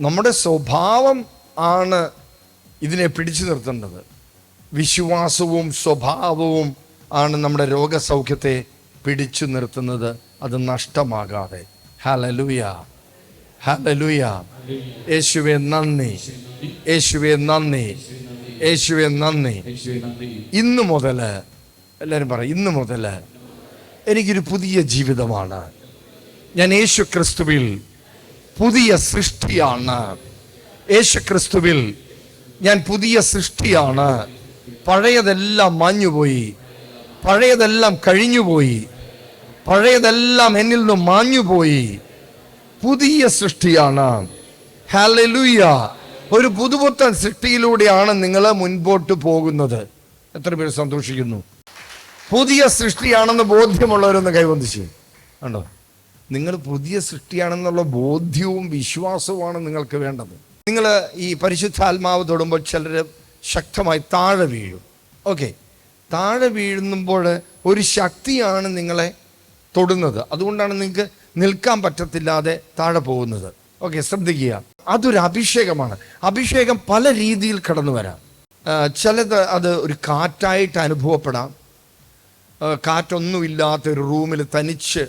നമ്മുടെ സ്വഭാവം ആണ് ഇതിനെ പിടിച്ചു നിർത്തേണ്ടത്. വിശ്വാസവും സ്വഭാവവും ആണ് നമ്മുടെ രോഗസൗഖ്യത്തെ പിടിച്ചു നിർത്തുന്നത്. അത് നഷ്ടമാകാതെ. ഹലലുയ ഹലലുയ യേശുവെ നന്ദി. യേശുവെ നന്ദി. യേശുവെ നന്ദി. ഇന്ന് മുതൽ എല്ലാവരും പറയും ഇന്ന് മുതൽ എനിക്കൊരു പുതിയ ജീവിതമാണ്. ഞാൻ യേശു ക്രിസ്തുവിൽ പുതിയ സൃഷ്ടിയാണ്. യേശുക്രിസ്തുവിൽ ഞാൻ പുതിയ സൃഷ്ടിയാണ്. പഴയതെല്ലാം മാഞ്ഞുപോയി. പഴയതെല്ലാം കഴിഞ്ഞുപോയി. പഴയതെല്ലാം എന്നിൽ നിന്നും മാഞ്ഞുപോയി. പുതിയ സൃഷ്ടിയാണ്. ഹല്ലേലൂയ. ഒരു പുതുപുത്തൻ സൃഷ്ടിയിലൂടെയാണ് നിങ്ങൾ മുൻപോട്ട് പോകുന്നത്. എത്ര പേര് സന്തോഷിക്കുന്നു? പുതിയ സൃഷ്ടിയാണെന്ന് ബോധ്യമുള്ളവരൊന്ന് കൈവന്തിച്ച് കണ്ടോ? നിങ്ങൾ പുതിയ സൃഷ്ടിയാണെന്നുള്ള ബോധ്യവും വിശ്വാസവുമാണ് നിങ്ങൾക്ക് വേണ്ടത്. നിങ്ങൾ ഈ പരിശുദ്ധാത്മാവ് തൊടുമ്പോൾ ചിലർ ശക്തമായി താഴെ വീഴും. ഓക്കെ. താഴെ വീഴുമ്പോൾ ഒരു ശക്തിയാണ് നിങ്ങളെ തൊടുന്നത്. അതുകൊണ്ടാണ് നിങ്ങൾക്ക് നിൽക്കാൻ പറ്റത്തില്ലാതെ താഴെ പോകുന്നത്. ഓക്കെ ശ്രദ്ധിക്കുക. അതൊരു അഭിഷേകമാണ്. അഭിഷേകം പല രീതിയിൽ കടന്നു വരാം. ചിലത് അത് ഒരു കാറ്റായിട്ട് അനുഭവപ്പെടാം. കാറ്റൊന്നുമില്ലാത്ത ഒരു റൂമിൽ തനിച്ച്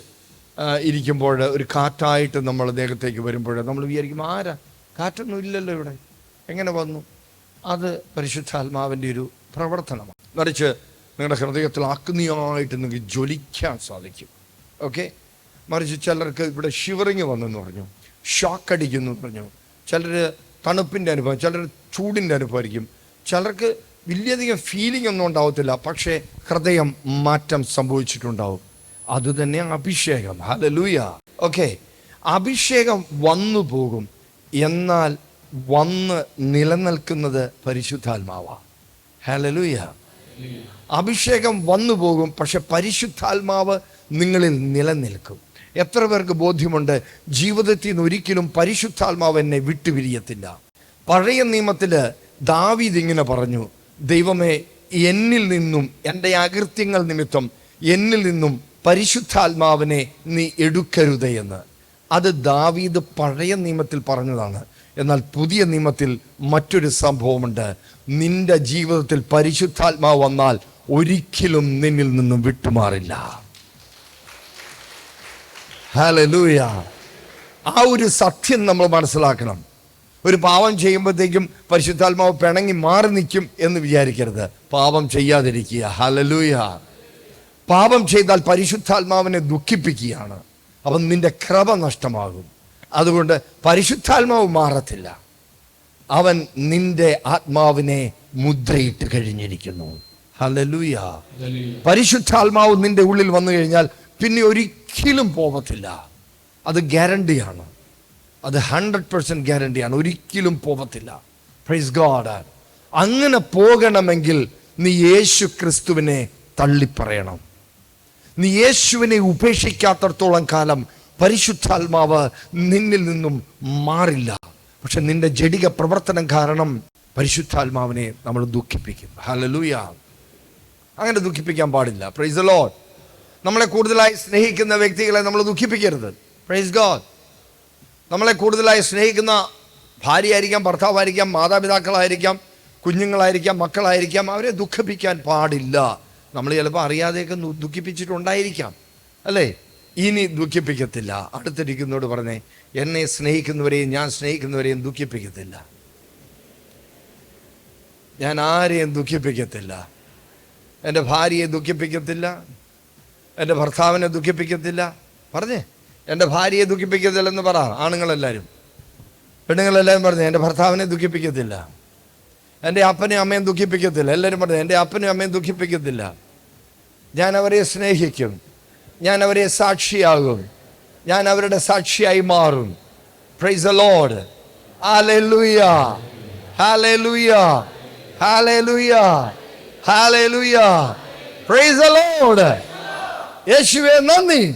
ഇരിക്കുമ്പോൾ ഒരു കാറ്റായിട്ട് നമ്മൾ ദേഹത്തേക്ക് വരുമ്പോൾ നമ്മൾ വിചാരിക്കും ആരാ? കാറ്റൊന്നും ഇല്ലല്ലോ ഇവിടെ. എങ്ങനെ വന്നു? അത് പരിശുദ്ധാത്മാവിന്റെ ഒരു പ്രവർത്തനമാണ്. മറിച്ച് നിങ്ങളുടെ ഹൃദയത്തിൽ അഗ്നിയായിട്ട് നിങ്ങൾക്ക് ജ്വലിക്കാൻ സാധിക്കും. ഓക്കെ? മറിച്ച് ചിലർക്ക് ഇവിടെ ഷിവറിങ് വന്നെന്ന് പറഞ്ഞു ഷോക്ക് അടിക്കുന്നു പറഞ്ഞു. ചിലർ തണുപ്പിന്റെ അനുഭവം ചിലർ ചൂടിന്റെ അനുഭവമായിരിക്കും. ചിലർക്ക് വലിയധികം ഫീലിംഗ് ഒന്നും ഉണ്ടാവത്തില്ല പക്ഷേ ഹൃദയം മാറ്റം സംഭവിച്ചിട്ടുണ്ടാവും. അത് തന്നെ അഭിഷേകം. ഹലലൂയ ഓക്കെ അഭിഷേകം വന്നു പോകും. എന്നാൽ വന്ന് നിലനിൽക്കുന്നത് പരിശുദ്ധാത്മാവാ. ഹലലൂയ അഭിഷേകം വന്നു പോകും പക്ഷെ പരിശുദ്ധാത്മാവ് നിങ്ങളിൽ നിലനിൽക്കും. എത്ര പേർക്ക് ബോധ്യമുണ്ട്? ജീവിതത്തിൽ നിന്ന് ഒരിക്കലും പരിശുദ്ധാത്മാവ് എന്നെ വിട്ടുപിരിയത്തില്ല. പഴയ നിയമത്തിൽ ദാവീദ് ഇങ്ങനെ പറഞ്ഞു ദൈവമേ എന്നിൽ നിന്നും എന്റെ അകൃത്യങ്ങൾ നിമിത്തം എന്നിൽ നിന്നും പരിശുദ്ധാത്മാവിനെ നീ എടുക്കരുത് എന്ന്. അത് ദാവീദ് പഴയ നിയമത്തിൽ പറഞ്ഞതാണ്. എന്നാൽ പുതിയ നിയമത്തിൽ മറ്റൊരു സംഭവമുണ്ട്. നിന്റെ ജീവിതത്തിൽ പരിശുദ്ധാത്മാവ് വന്നാൽ ഒരിക്കലും നിന്നിൽ നിന്നും വിട്ടുമാറില്ല. ഹലലൂയ ആ ഒരു സത്യം നമ്മൾ മനസ്സിലാക്കണം. ഒരു പാവം ചെയ്യുമ്പോഴത്തേക്കും പരിശുദ്ധാത്മാവ് പിണങ്ങി മാറി നിൽക്കും എന്ന് വിചാരിക്കരുത്. പാവം ചെയ്യാതിരിക്കുക. ഹലലൂയ പാപം ചെയ്താൽ പരിശുദ്ധാത്മാവിനെ ദുഃഖിപ്പിക്കുകയാണ്. അപ്പം നിന്റെ ക്രമ നഷ്ടമാകും. അതുകൊണ്ട് പരിശുദ്ധാത്മാവ് മാറത്തില്ല. അവൻ നിന്റെ ആത്മാവിനെ മുദ്രയിട്ട് കഴിഞ്ഞിരിക്കുന്നു. ഹലലൂയ. പരിശുദ്ധാത്മാവ് നിന്റെ ഉള്ളിൽ വന്നു കഴിഞ്ഞാൽ പിന്നെ ഒരിക്കലും പോകത്തില്ല അത് ഗ്യാരണ്ടിയാണ്. അത് ഹൺഡ്രഡ് പെർസെന്റ് ഗ്യാരണ്ടിയാണ്. ഒരിക്കലും പോകത്തില്ല പ്രൈസ് ഗോഡ് അങ്ങനെ പോകണമെങ്കിൽ നീ യേശു ക്രിസ്തുവിനെ തള്ളിപ്പറയണം. നീ യേശുവിനെ ഉപേക്ഷിക്കാത്തടത്തോളം കാലം പരിശുദ്ധാത്മാവ് നിന്നിൽ നിന്നും മാറില്ല. പക്ഷെ നിന്റെ ജടിക പ്രവർത്തനം കാരണം പരിശുദ്ധാത്മാവിനെ നമ്മൾ ദുഃഖിപ്പിക്കും. ഹലലൂയ അങ്ങനെ ദുഃഖിപ്പിക്കാൻ പാടില്ല. പ്രൈസ് ലോഡ് നമ്മളെ കൂടുതലായി സ്നേഹിക്കുന്ന വ്യക്തികളെ നമ്മൾ ദുഃഖിപ്പിക്കരുത്. പ്രൈസ് ഗോഡ് നമ്മളെ കൂടുതലായി സ്നേഹിക്കുന്ന ഭാര്യയായിരിക്കാം ഭർത്താവായിരിക്കാം മാതാപിതാക്കളായിരിക്കാം കുഞ്ഞുങ്ങളായിരിക്കാം മക്കളായിരിക്കാം അവരെ ദുഃഖിപ്പിക്കാൻ പാടില്ല. നമ്മൾ ചിലപ്പോൾ അറിയാതെയൊക്കെ ദുഃഖിപ്പിച്ചിട്ടുണ്ടായിരിക്കാം. അല്ലേ? ഇനി ദുഃഖിപ്പിക്കത്തില്ല. അടുത്തിരിക്കുന്നതോട് പറഞ്ഞേ എന്നെ സ്നേഹിക്കുന്നവരെയും ഞാൻ സ്നേഹിക്കുന്നവരെയും ദുഃഖിപ്പിക്കത്തില്ല. ഞാൻ ആരെയും ദുഃഖിപ്പിക്കത്തില്ല. എന്റെ ഭാര്യയെ ദുഃഖിപ്പിക്കത്തില്ല. എന്റെ ഭർത്താവിനെ ദുഃഖിപ്പിക്കത്തില്ല. പറഞ്ഞേ എന്റെ ഭാര്യയെ ദുഃഖിപ്പിക്കത്തില്ലെന്ന് പറ ആണുങ്ങളെല്ലാവരും പെണ്ണുങ്ങളെല്ലാവരും പറഞ്ഞു എന്റെ ഭർത്താവിനെ ദുഃഖിപ്പിക്കത്തില്ല. എന്റെ അപ്പനെയും അമ്മയും ദുഃഖിപ്പിക്കത്തില്ല. എല്ലാവരും പറഞ്ഞു എന്റെ അപ്പനെയും അമ്മയും ദുഃഖിപ്പിക്കത്തില്ല. ഞാൻ അവരെ സ്നേഹിക്കും. ഞാൻ അവരെ സാക്ഷിയാകും. ഞാൻ അവരുടെ സാക്ഷിയായി മാറും. പ്രൈസ് ലോഡ് ഹാലേ ഹാലൂയ പ്രൈസ് ലോഡ് യേശുവേ നന്ദി.